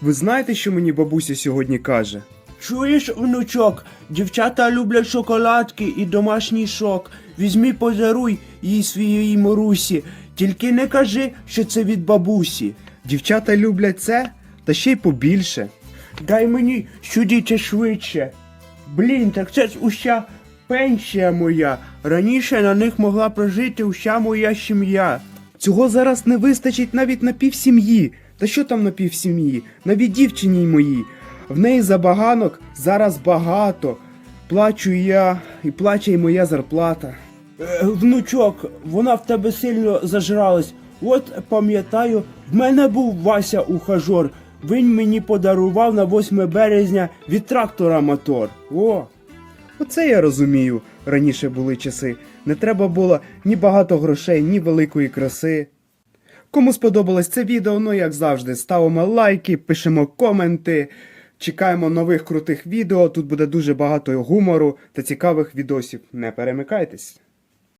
Ви знаєте, що мені бабуся сьогодні каже? Чуєш, внучок, дівчата люблять шоколадки і домашній шок. Візьмі подаруй їй своїй Марусі. Тільки не кажи, що це від бабусі. Дівчата люблять це, та ще й побільше. Дай мені сюди швидше. Блін, так це ж уся пенсія моя. Раніше на них могла прожити уся моя сім'я. Цього зараз не вистачить навіть на півсім'ї. Та що там на півсім'ї? Навіть дівчині моїй. В неї забаганок зараз багато. Плачу я, і плаче й моя зарплата. Е, Внучок, вона в тебе сильно зажралась. От пам'ятаю, в мене був Вася ухажор. Він мені подарував на 8 березня від трактора мотор. О! Оце я розумію. Раніше були часи. Не треба було ні багато грошей, ні великої краси. Кому сподобалось це відео, ну як завжди, ставимо лайки, пишемо коменти. Чекаємо нових крутих відео. Тут буде дуже багато гумору та цікавих відосів. Не перемикайтесь.